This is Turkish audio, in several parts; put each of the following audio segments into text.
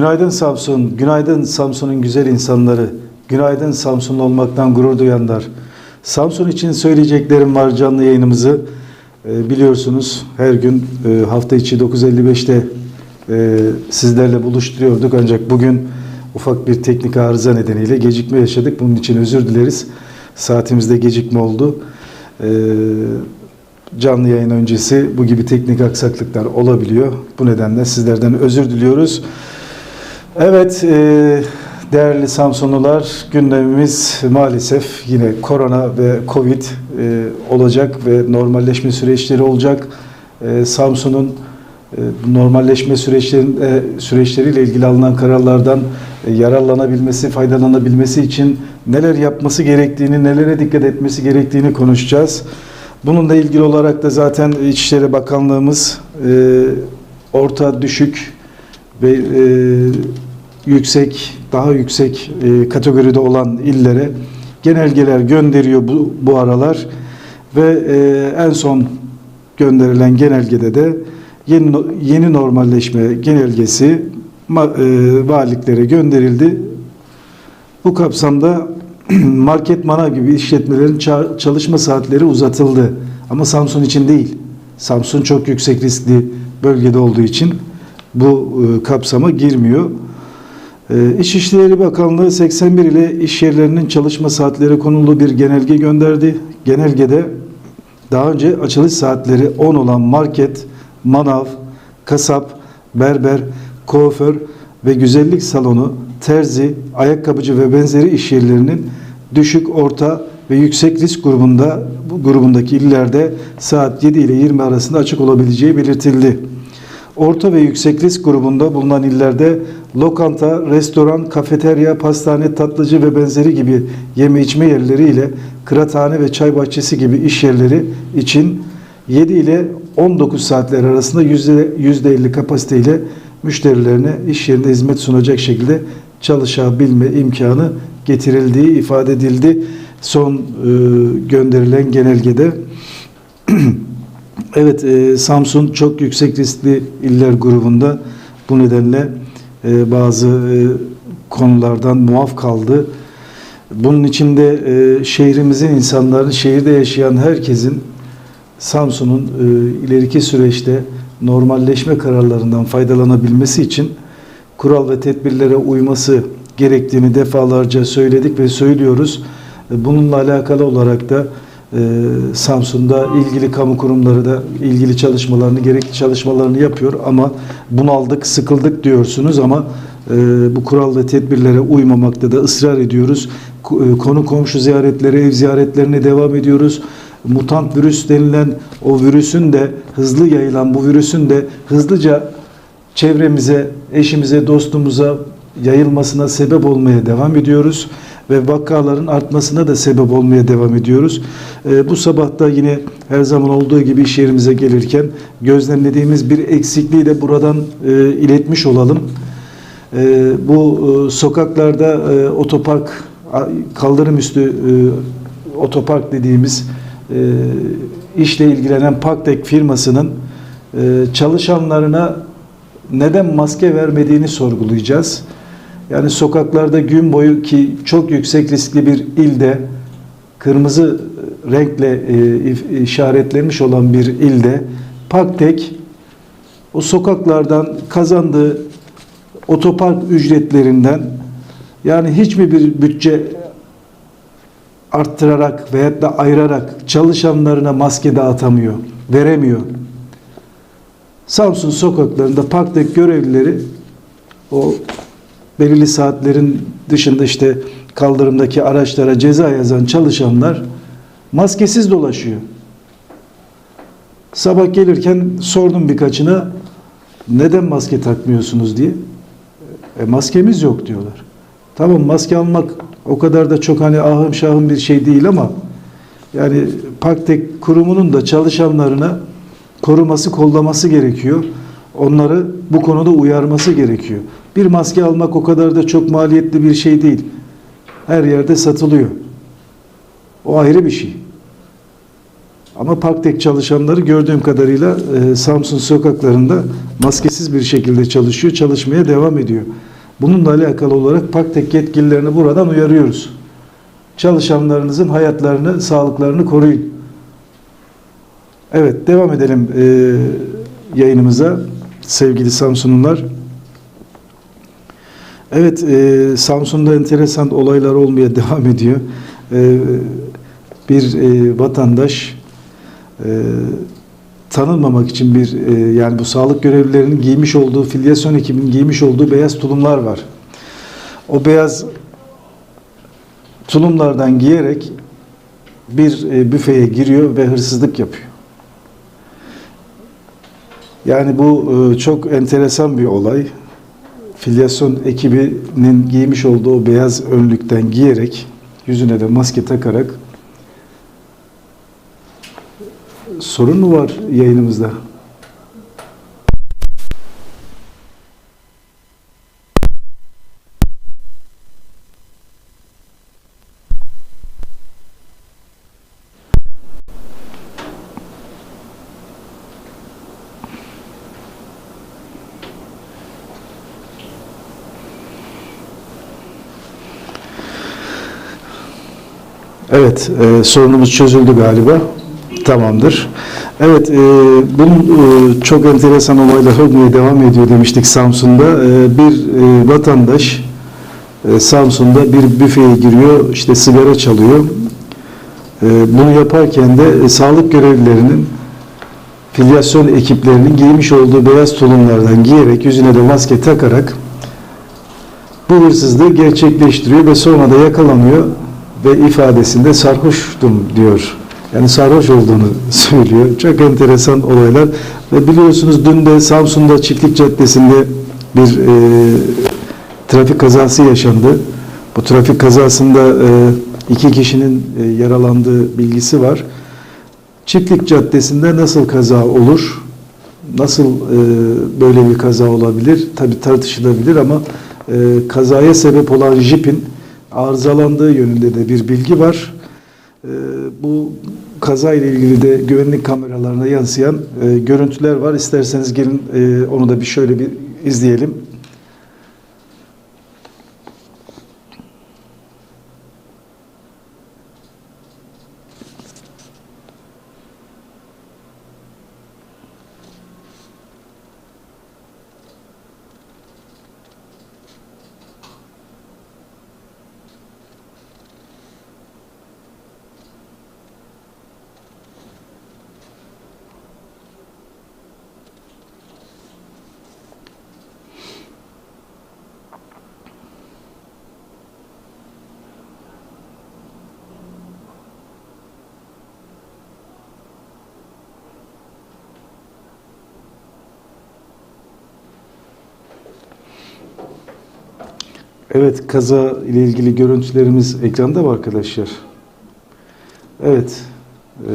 Günaydın Samsun, günaydın Samsun'un güzel insanları, günaydın Samsunlu olmaktan gurur duyanlar. Samsun için söyleyeceklerim var canlı yayınımızı. e, biliyorsunuz her gün e, hafta içi 9.55'te e, sizlerle buluşturuyorduk. Ancak bugün ufak bir teknik arıza nedeniyle gecikme yaşadık. Bunun için özür dileriz. Saatimizde gecikme oldu. E, canlı yayın öncesi bu gibi teknik aksaklıklar olabiliyor. Bu nedenle sizlerden özür diliyoruz. Evet e, değerli Samsunlular gündemimiz maalesef yine korona ve Covid e, olacak ve normalleşme süreçleri olacak. E, Samsun'un e, normalleşme süreçlerin, e, süreçleriyle ilgili alınan kararlardan e, yararlanabilmesi, faydalanabilmesi için neler yapması gerektiğini, nelere dikkat etmesi gerektiğini konuşacağız. Bununla ilgili olarak da zaten İçişleri Bakanlığımız e, orta düşük ve e, yüksek, daha yüksek e, kategoride olan illere genelgeler gönderiyor bu, bu aralar ve e, en son gönderilen genelgede de yeni, yeni normalleşme genelgesi ma- e, valiliklere gönderildi. Bu kapsamda market manav gibi işletmelerin ça- çalışma saatleri uzatıldı. Ama Samsun için değil. Samsun çok yüksek riskli bölgede olduğu için bu e, kapsama girmiyor. E, İçişleri Bakanlığı 81 ile iş yerlerinin çalışma saatleri konulu bir genelge gönderdi. Genelgede daha önce açılış saatleri 10 olan market, manav, kasap, berber, kuaför ve güzellik salonu, terzi, ayakkabıcı ve benzeri iş yerlerinin düşük, orta ve yüksek risk grubunda bu grubundaki illerde saat 7 ile 20 arasında açık olabileceği belirtildi. Orta ve yüksek risk grubunda bulunan illerde lokanta, restoran, kafeterya, pastane, tatlıcı ve benzeri gibi yeme içme yerleri ile kıraathane ve çay bahçesi gibi iş yerleri için 7 ile 19 saatler arasında %50 kapasiteyle müşterilerine iş yerinde hizmet sunacak şekilde çalışabilme imkanı getirildiği ifade edildi. Son e, gönderilen genelgede Evet, e, Samsun çok yüksek riskli iller grubunda. Bu nedenle e, bazı e, konulardan muaf kaldı. Bunun içinde e, şehrimizin insanların, şehirde yaşayan herkesin Samsun'un e, ileriki süreçte normalleşme kararlarından faydalanabilmesi için kural ve tedbirlere uyması gerektiğini defalarca söyledik ve söylüyoruz. E, Bununla alakalı olarak da e, Samsun'da ilgili kamu kurumları da ilgili çalışmalarını, gerekli çalışmalarını yapıyor ama bunaldık, sıkıldık diyorsunuz ama e, bu kural ve tedbirlere uymamakta da ısrar ediyoruz. E, Konu komşu ziyaretleri, ev ziyaretlerine devam ediyoruz. Mutant virüs denilen o virüsün de hızlı yayılan bu virüsün de hızlıca çevremize, eşimize, dostumuza yayılmasına sebep olmaya devam ediyoruz ve vakaların artmasına da sebep olmaya devam ediyoruz. Ee, bu sabah da yine her zaman olduğu gibi iş yerimize gelirken gözlemlediğimiz bir eksikliği de buradan e, iletmiş olalım. Ee, bu e, sokaklarda e, otopark, kaldırım üstü e, otopark dediğimiz e, işle ilgilenen Parktek firmasının e, çalışanlarına neden maske vermediğini sorgulayacağız. Yani sokaklarda gün boyu ki çok yüksek riskli bir ilde kırmızı renkle e, işaretlenmiş olan bir ilde Parktek o sokaklardan kazandığı otopark ücretlerinden yani hiçbir bir bütçe arttırarak veyahut da ayırarak çalışanlarına maske dağıtamıyor, veremiyor. Samsun sokaklarında parktaki görevlileri o belirli saatlerin dışında işte kaldırımdaki araçlara ceza yazan çalışanlar maskesiz dolaşıyor. Sabah gelirken sordum birkaçına neden maske takmıyorsunuz diye. E, maskemiz yok diyorlar. Tamam maske almak o kadar da çok hani ahım şahım bir şey değil ama yani Parktek kurumunun da çalışanlarına koruması, kollaması gerekiyor. Onları bu konuda uyarması gerekiyor. Bir maske almak o kadar da çok maliyetli bir şey değil. Her yerde satılıyor. O ayrı bir şey. Ama Parktek çalışanları gördüğüm kadarıyla e, Samsun sokaklarında maskesiz bir şekilde çalışıyor, çalışmaya devam ediyor. Bununla alakalı olarak Parktek yetkililerini buradan uyarıyoruz. Çalışanlarınızın hayatlarını, sağlıklarını koruyun. Evet, devam edelim e, yayınımıza sevgili Samsunlular. Evet, e, Samsun'da enteresan olaylar olmaya devam ediyor. E, bir e, vatandaş e, tanınmamak için bir e, yani bu sağlık görevlilerinin giymiş olduğu filyasyon ekibinin giymiş olduğu beyaz tulumlar var. O beyaz tulumlardan giyerek bir e, büfeye giriyor ve hırsızlık yapıyor. Yani bu e, çok enteresan bir olay. Filyasyon ekibinin giymiş olduğu beyaz önlükten giyerek yüzüne de maske takarak sorun mu var yayınımızda? Evet, e, sorunumuz çözüldü galiba. Tamamdır. Evet, e, bunun e, çok enteresan olaylar olmaya devam ediyor demiştik Samsun'da. E, bir e, vatandaş e, Samsun'da bir büfeye giriyor, işte sigara çalıyor. E, bunu yaparken de e, sağlık görevlilerinin filyasyon ekiplerinin giymiş olduğu beyaz tulumlardan giyerek, yüzüne de maske takarak bu hırsızlığı gerçekleştiriyor ve sonra da yakalanıyor ve ifadesinde sarhoştum diyor. Yani sarhoş olduğunu söylüyor. Çok enteresan olaylar. Ve biliyorsunuz dün de Samsun'da Çiftlik Caddesi'nde bir e, trafik kazası yaşandı. Bu trafik kazasında e, iki kişinin e, yaralandığı bilgisi var. Çiftlik Caddesi'nde nasıl kaza olur? Nasıl e, böyle bir kaza olabilir? Tabi tartışılabilir ama e, kazaya sebep olan jipin arızalandığı yönünde de bir bilgi var. E, bu kaza ile ilgili de güvenlik kameralarına yansıyan e, görüntüler var. İsterseniz gelin e, onu da bir şöyle bir izleyelim. Evet, kaza ile ilgili görüntülerimiz ekranda mı arkadaşlar? Evet, e,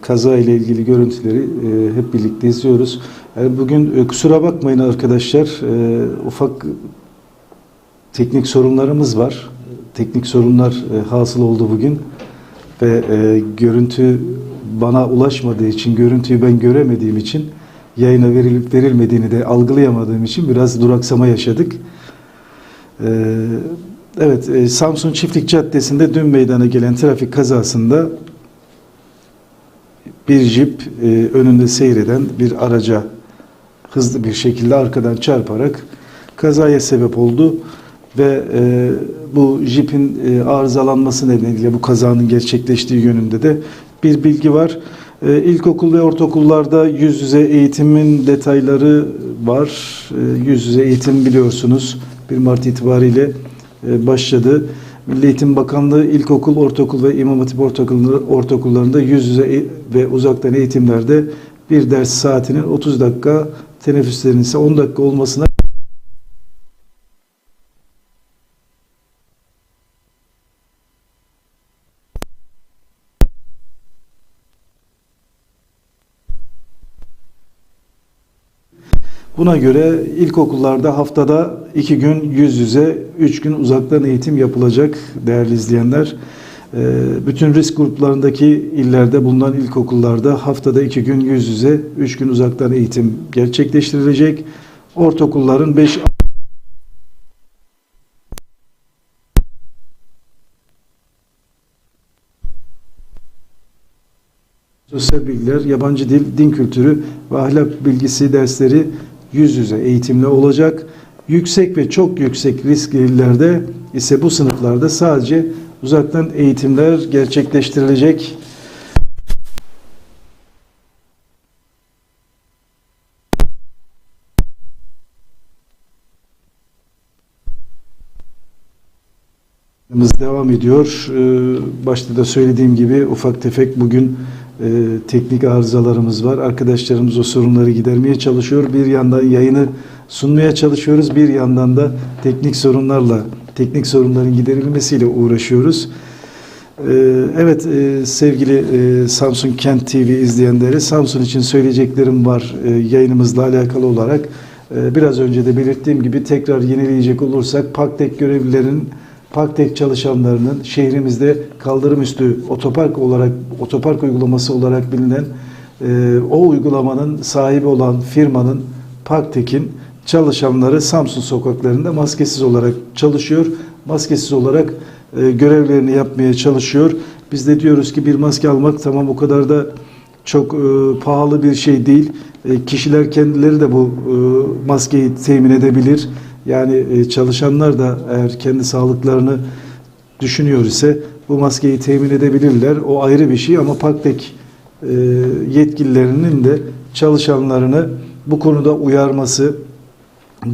kaza ile ilgili görüntüleri e, hep birlikte izliyoruz. Yani bugün e, kusura bakmayın arkadaşlar, e, ufak teknik sorunlarımız var. Teknik sorunlar e, hasıl oldu bugün ve e, görüntü bana ulaşmadığı için, görüntüyü ben göremediğim için, yayına verilip verilmediğini de algılayamadığım için biraz duraksama yaşadık. Ee, Evet, e, Samsun Çiftlik Caddesi'nde dün meydana gelen trafik kazasında bir jip e, önünde seyreden bir araca hızlı bir şekilde arkadan çarparak kazaya sebep oldu ve e, bu jipin e, arızalanması nedeniyle bu kazanın gerçekleştiği yönünde de bir bilgi var. E, İlkokul ve ortaokullarda yüz yüze eğitimin detayları var. E, yüz yüze eğitim biliyorsunuz 1 Mart itibariyle e, başladı. Milli Eğitim Bakanlığı ilkokul, ortaokul ve İmam Hatip ortaokulları- ortaokullarında yüz yüze e- ve uzaktan eğitimlerde bir ders saatinin 30 dakika, teneffüslerin ise 10 dakika olmasına Buna göre ilkokullarda haftada iki gün yüz yüze, üç gün uzaktan eğitim yapılacak değerli izleyenler. Ee, Bütün risk gruplarındaki illerde bulunan ilkokullarda haftada iki gün yüz yüze, üç gün uzaktan eğitim gerçekleştirilecek. Ortaokulların 5 Sosyal bilgiler, yabancı dil, din kültürü ve ahlak bilgisi dersleri yüz yüze eğitimle olacak. Yüksek ve çok yüksek riskli illerde ise bu sınıflarda sadece uzaktan eğitimler gerçekleştirilecek. devam ediyor. Ee, Başta da söylediğim gibi ufak tefek bugün e, teknik arızalarımız var. Arkadaşlarımız o sorunları gidermeye çalışıyor. Bir yandan yayını sunmaya çalışıyoruz. Bir yandan da teknik sorunlarla, teknik sorunların giderilmesiyle uğraşıyoruz. Ee, Evet e, sevgili e, Samsun Kent TV izleyenleri Samsun için söyleyeceklerim var e, yayınımızla alakalı olarak. E, Biraz önce de belirttiğim gibi tekrar yenileyecek olursak Paktek görevlilerinin Paktek çalışanlarının şehrimizde kaldırım üstü otopark olarak otopark uygulaması olarak bilinen e, o uygulamanın sahibi olan firmanın Paktek'in çalışanları Samsun sokaklarında maskesiz olarak çalışıyor. Maskesiz olarak e, görevlerini yapmaya çalışıyor. Biz de diyoruz ki bir maske almak tamam o kadar da çok e, pahalı bir şey değil. E, kişiler kendileri de bu e, maskeyi temin edebilir. Yani e, çalışanlar da eğer kendi sağlıklarını düşünüyor ise bu maskeyi temin edebilirler. O ayrı bir şey ama Paktek e, yetkililerinin de çalışanlarını bu konuda uyarması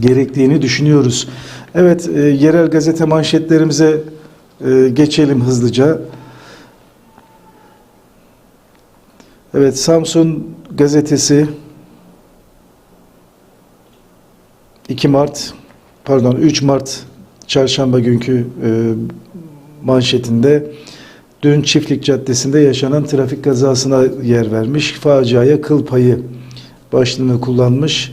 gerektiğini düşünüyoruz. Evet, e, yerel gazete manşetlerimize geçelim hızlıca. Evet, Samsun gazetesi 2 Mart pardon 3 Mart çarşamba günkü e, manşetinde dün Çiftlik Caddesi'nde yaşanan trafik kazasına yer vermiş. Faciaya kıl payı başlığını kullanmış.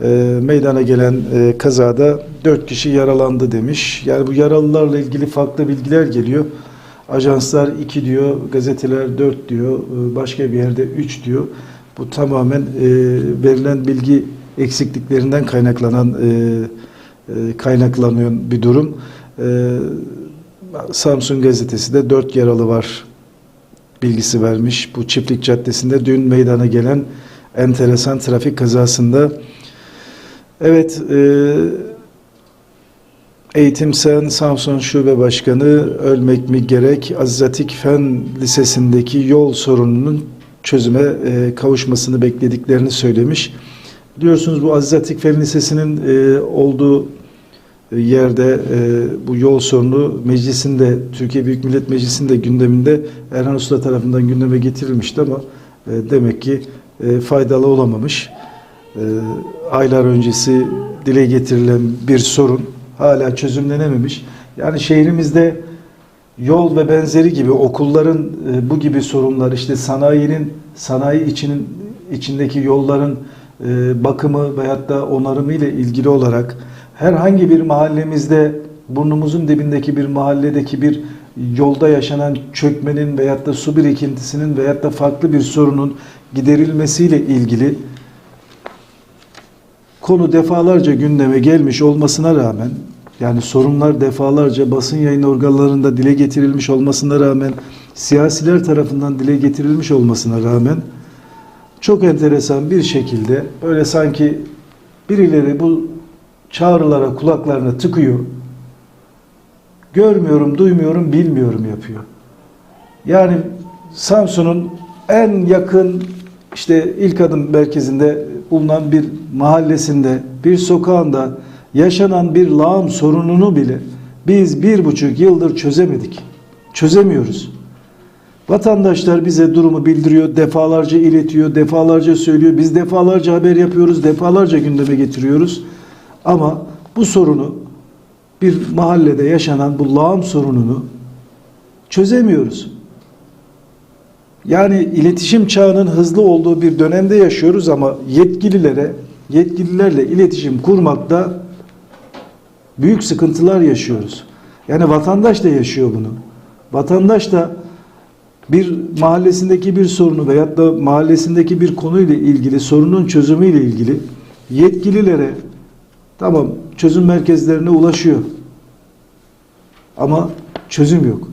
E, meydana gelen e, kazada 4 kişi yaralandı demiş. Yani bu yaralılarla ilgili farklı bilgiler geliyor. Ajanslar 2 diyor, gazeteler 4 diyor, e, başka bir yerde 3 diyor. Bu tamamen e, verilen bilgi eksikliklerinden kaynaklanan e, e, kaynaklanan bir durum. E, Samsun gazetesi de 4 yaralı var bilgisi vermiş. Bu Çiftlik Caddesi'nde dün meydana gelen enteresan trafik kazasında. Evet, e, Eğitim Samsun Şube Başkanı ölmek mi gerek Aziz Atik Fen Lisesi'ndeki yol sorununun çözüme e, kavuşmasını beklediklerini söylemiş. Biliyorsunuz bu Aziz Atik Fen Lisesi'nin e, olduğu yerde e, bu yol sorunu meclisinde Türkiye Büyük Millet Meclisi'nde gündeminde Erhan Usta tarafından gündeme getirilmişti ama e, demek ki e, faydalı olamamış. E, aylar öncesi dile getirilen bir sorun hala çözümlenememiş. Yani şehrimizde yol ve benzeri gibi okulların e, bu gibi sorunlar işte sanayinin sanayi içinin içindeki yolların e, bakımı veyahut da onarımı ile ilgili olarak herhangi bir mahallemizde burnumuzun dibindeki bir mahalledeki bir yolda yaşanan çökmenin veyahut da su birikintisinin veyahut da farklı bir sorunun giderilmesiyle ilgili konu defalarca gündeme gelmiş olmasına rağmen yani sorunlar defalarca basın yayın organlarında dile getirilmiş olmasına rağmen siyasiler tarafından dile getirilmiş olmasına rağmen çok enteresan bir şekilde böyle sanki birileri bu çağrılara kulaklarını tıkıyor. Görmüyorum, duymuyorum, bilmiyorum yapıyor. Yani Samsun'un en yakın işte ilk adım merkezinde bulunan bir mahallesinde, bir sokağında yaşanan bir lağım sorununu bile biz bir buçuk yıldır çözemedik. Çözemiyoruz. Vatandaşlar bize durumu bildiriyor, defalarca iletiyor, defalarca söylüyor. Biz defalarca haber yapıyoruz, defalarca gündeme getiriyoruz. Ama bu sorunu bir mahallede yaşanan bu lağım sorununu çözemiyoruz. Yani iletişim çağının hızlı olduğu bir dönemde yaşıyoruz ama yetkililere, yetkililerle iletişim kurmakta büyük sıkıntılar yaşıyoruz. Yani vatandaş da yaşıyor bunu. Vatandaş da bir mahallesindeki bir sorunu veyahut da mahallesindeki bir konuyla ilgili sorunun çözümüyle ilgili yetkililere tamam çözüm merkezlerine ulaşıyor. Ama çözüm yok.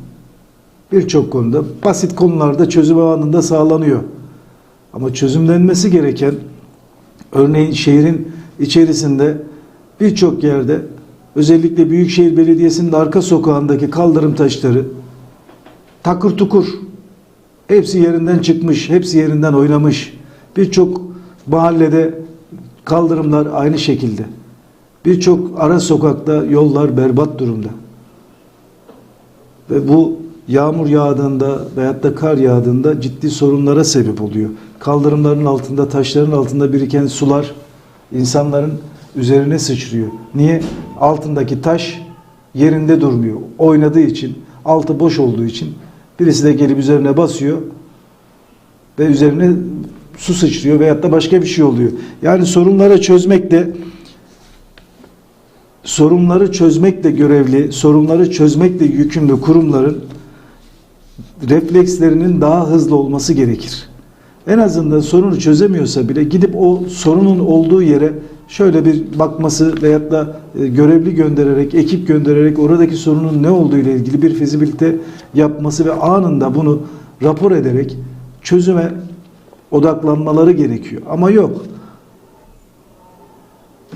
Birçok konuda basit konularda çözüm anında sağlanıyor. Ama çözümlenmesi gereken örneğin şehrin içerisinde birçok yerde özellikle Büyükşehir Belediyesi'nin arka sokağındaki kaldırım taşları takır tukur hepsi yerinden çıkmış, hepsi yerinden oynamış. Birçok mahallede kaldırımlar aynı şekilde. Birçok ara sokakta yollar berbat durumda. Ve bu yağmur yağdığında veyahut da kar yağdığında ciddi sorunlara sebep oluyor. Kaldırımların altında, taşların altında biriken sular insanların üzerine sıçrıyor. Niye? Altındaki taş yerinde durmuyor. Oynadığı için, altı boş olduğu için birisi de gelip üzerine basıyor ve üzerine su sıçrıyor veyahut da başka bir şey oluyor. Yani sorunları çözmekle sorunları çözmekle görevli, sorunları çözmekle yükümlü kurumların reflekslerinin daha hızlı olması gerekir. En azından sorunu çözemiyorsa bile gidip o sorunun olduğu yere şöyle bir bakması veyahut da e, görevli göndererek, ekip göndererek oradaki sorunun ne olduğu ile ilgili bir fizibilite yapması ve anında bunu rapor ederek çözüme odaklanmaları gerekiyor. Ama yok.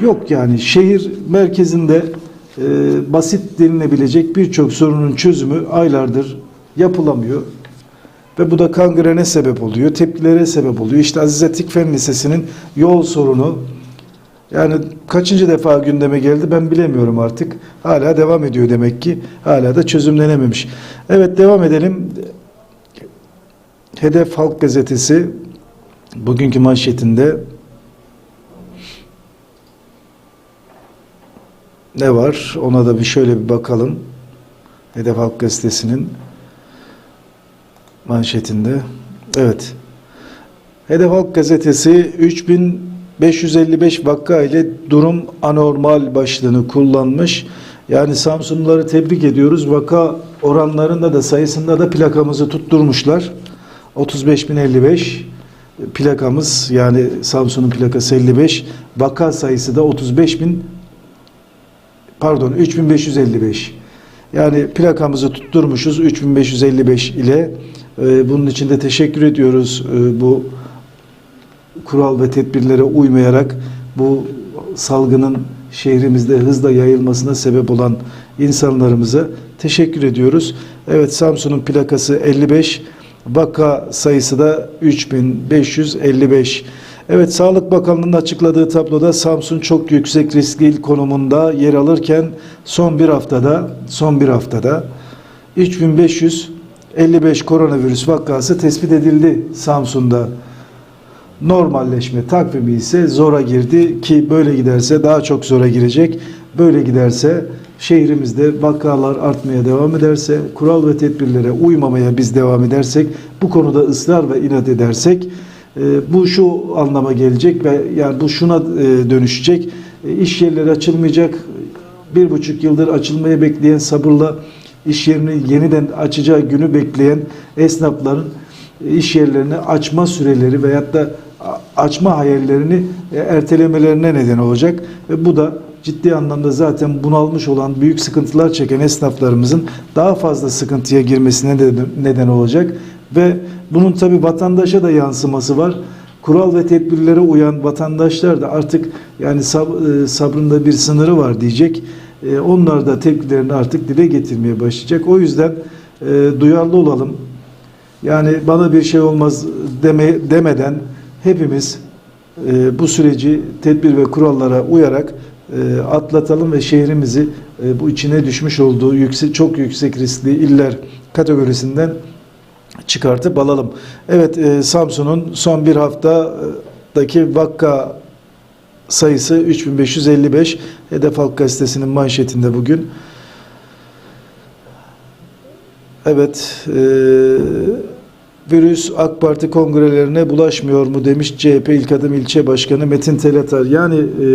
Yok yani şehir merkezinde e, basit denilebilecek birçok sorunun çözümü aylardır yapılamıyor. Ve bu da kangrene sebep oluyor, tepkilere sebep oluyor. İşte Aziz Atik Fen Lisesi'nin yol sorunu yani kaçıncı defa gündeme geldi ben bilemiyorum artık. Hala devam ediyor demek ki. Hala da çözümlenememiş. Evet devam edelim. Hedef Halk Gazetesi bugünkü manşetinde ne var? Ona da bir şöyle bir bakalım. Hedef Halk Gazetesi'nin manşetinde. Evet. Hedef Halk Gazetesi 3555 vaka ile durum anormal başlığını kullanmış. Yani Samsunluları tebrik ediyoruz. Vaka oranlarında da sayısında da plakamızı tutturmuşlar. 35055 plakamız yani Samsun'un plakası 55. Vaka sayısı da 35000 pardon 3555. Yani plakamızı tutturmuşuz 3555 ile. Ee, bunun için de teşekkür ediyoruz ee, bu kural ve tedbirlere uymayarak bu salgının şehrimizde hızla yayılmasına sebep olan insanlarımıza teşekkür ediyoruz. Evet Samsun'un plakası 55, vaka sayısı da 3555. Evet Sağlık Bakanlığı'nın açıkladığı tabloda Samsun çok yüksek riskli il konumunda yer alırken son bir haftada son bir haftada 3555 koronavirüs vakası tespit edildi Samsun'da. Normalleşme takvimi ise zora girdi ki böyle giderse daha çok zora girecek. Böyle giderse şehrimizde vakalar artmaya devam ederse, kural ve tedbirlere uymamaya biz devam edersek, bu konuda ısrar ve inat edersek e, bu şu anlama gelecek ve yani bu şuna e, dönüşecek. E, iş yerleri açılmayacak. Bir buçuk yıldır açılmaya bekleyen sabırla iş yerini yeniden açacağı günü bekleyen esnafların iş yerlerini açma süreleri veyahut da açma hayallerini ertelemelerine neden olacak ve bu da ciddi anlamda zaten bunalmış olan büyük sıkıntılar çeken esnaflarımızın daha fazla sıkıntıya girmesine de neden olacak ve bunun tabi vatandaşa da yansıması var. Kural ve tedbirlere uyan vatandaşlar da artık yani sab- sabrında bir sınırı var diyecek. E, Onlar da tepkilerini artık dile getirmeye başlayacak. O yüzden e, duyarlı olalım. Yani bana bir şey olmaz deme, demeden hepimiz e, bu süreci tedbir ve kurallara uyarak e, atlatalım ve şehrimizi e, bu içine düşmüş olduğu yüksek, çok yüksek riskli iller kategorisinden çıkartıp alalım. Evet e, Samsun'un son bir haftadaki vaka sayısı 3555. Hedef Halk Gazetesi'nin manşetinde bugün. Evet, e, virüs AK Parti kongrelerine bulaşmıyor mu demiş CHP İlk Adım İlçe Başkanı Metin Telatar. Yani e,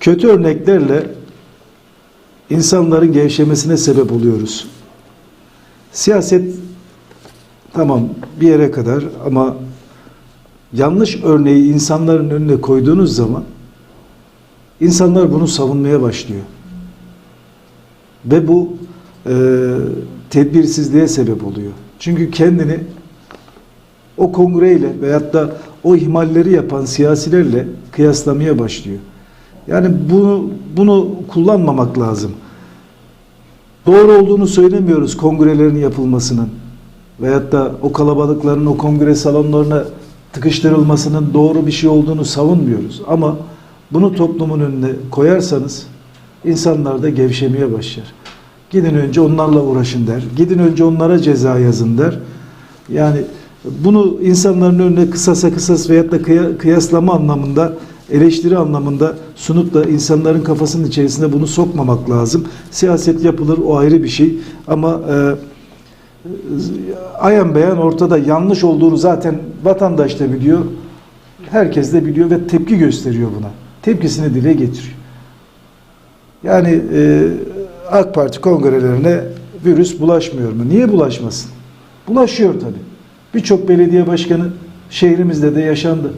kötü örneklerle insanların gevşemesine sebep oluyoruz. Siyaset tamam bir yere kadar ama yanlış örneği insanların önüne koyduğunuz zaman insanlar bunu savunmaya başlıyor. Ve bu e, tedbirsizliğe sebep oluyor. Çünkü kendini o kongreyle veyahut da o ihmalleri yapan siyasilerle kıyaslamaya başlıyor. Yani bunu, bunu kullanmamak lazım. Doğru olduğunu söylemiyoruz kongrelerin yapılmasının veyahut da o kalabalıkların o kongre salonlarına tıkıştırılmasının doğru bir şey olduğunu savunmuyoruz. Ama bunu toplumun önüne koyarsanız insanlar da gevşemeye başlar. Gidin önce onlarla uğraşın der. Gidin önce onlara ceza yazın der. Yani bunu insanların önüne kısasa kısas veyahut da kıya- kıyaslama anlamında eleştiri anlamında sunup da insanların kafasının içerisine bunu sokmamak lazım. Siyaset yapılır o ayrı bir şey ama e, ayan beyan ortada yanlış olduğunu zaten vatandaş da biliyor. Herkes de biliyor ve tepki gösteriyor buna. Tepkisini dile getiriyor. Yani e, AK Parti kongrelerine virüs bulaşmıyor mu? Niye bulaşmasın? Bulaşıyor tabii. Birçok belediye başkanı şehrimizde de yaşandı.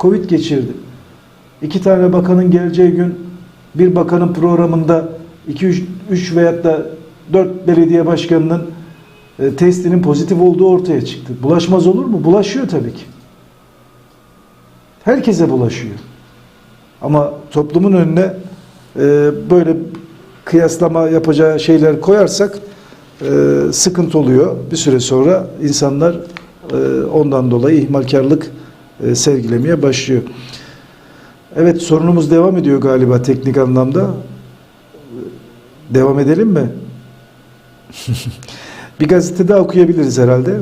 Covid geçirdi. İki tane bakanın geleceği gün bir bakanın programında 2 3 3 veyahut da 4 belediye başkanının e, testinin pozitif olduğu ortaya çıktı. Bulaşmaz olur mu? Bulaşıyor tabii ki. Herkese bulaşıyor. Ama toplumun önüne e, böyle kıyaslama yapacağı şeyler koyarsak e, sıkıntı oluyor. Bir süre sonra insanlar e, ondan dolayı ihmalkarlık e, sergilemeye başlıyor. Evet sorunumuz devam ediyor galiba teknik anlamda. Devam edelim mi? bir gazete daha okuyabiliriz herhalde.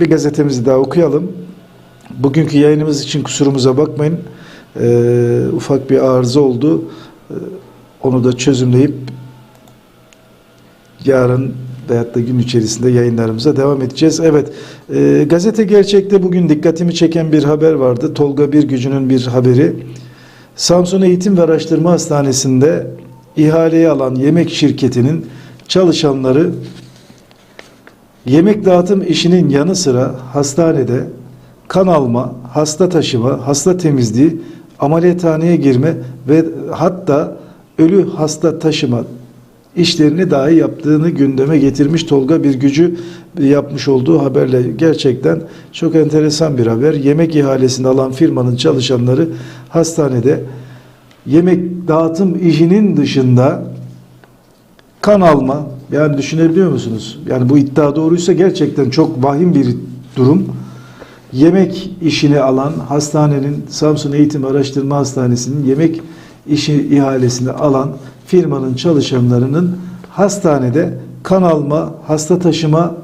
Bir gazetemizi daha okuyalım. Bugünkü yayınımız için kusurumuza bakmayın. Ee, ufak bir arıza oldu. Ee, onu da çözümleyip yarın veyahut da gün içerisinde yayınlarımıza devam edeceğiz. Evet, e, gazete gerçekte bugün dikkatimi çeken bir haber vardı. Tolga Birgücü'nün bir haberi. Samsun Eğitim ve Araştırma Hastanesi'nde ihaleye alan yemek şirketinin çalışanları yemek dağıtım işinin yanı sıra hastanede kan alma, hasta taşıma, hasta temizliği, ameliyathaneye girme ve hatta ölü hasta taşıma işlerini dahi yaptığını gündeme getirmiş Tolga bir gücü yapmış olduğu haberle gerçekten çok enteresan bir haber. Yemek ihalesini alan firmanın çalışanları hastanede yemek dağıtım işinin dışında kan alma yani düşünebiliyor musunuz? Yani bu iddia doğruysa gerçekten çok vahim bir durum. Yemek işini alan hastanenin Samsun Eğitim Araştırma Hastanesi'nin yemek işi ihalesini alan firmanın çalışanlarının hastanede kan alma, hasta taşıma,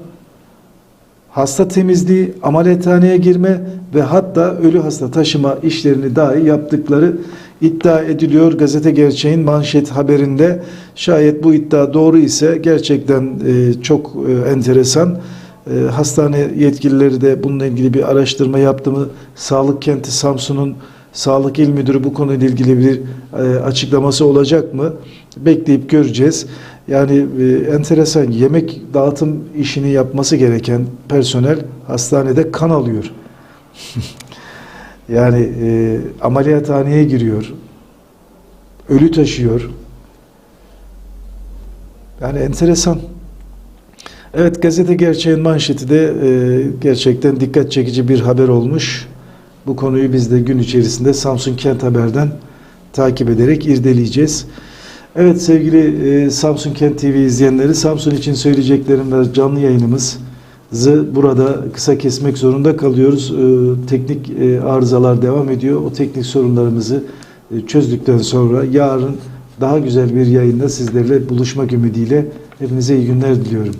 hasta temizliği, ameliyathaneye girme ve hatta ölü hasta taşıma işlerini dahi yaptıkları iddia ediliyor. Gazete Gerçeğin manşet haberinde şayet bu iddia doğru ise gerçekten e, çok e, enteresan. E, hastane yetkilileri de bununla ilgili bir araştırma yaptı mı? Sağlık Kenti Samsun'un Sağlık İl Müdürü bu konuyla ilgili bir e, açıklaması olacak mı? Bekleyip göreceğiz. Yani e, enteresan yemek dağıtım işini yapması gereken personel hastanede kan alıyor. yani e, ameliyathaneye giriyor. Ölü taşıyor. Yani enteresan. Evet gazete gerçeğin manşeti de e, gerçekten dikkat çekici bir haber olmuş. Bu konuyu biz de gün içerisinde Samsun Kent Haber'den takip ederek irdeleyeceğiz. Evet sevgili e, Samsun Kent TV izleyenleri Samsun için söyleyeceklerim ve canlı yayınımızı burada kısa kesmek zorunda kalıyoruz. E, teknik e, arızalar devam ediyor. O teknik sorunlarımızı e, çözdükten sonra yarın daha güzel bir yayında sizlerle buluşmak ümidiyle hepinize iyi günler diliyorum.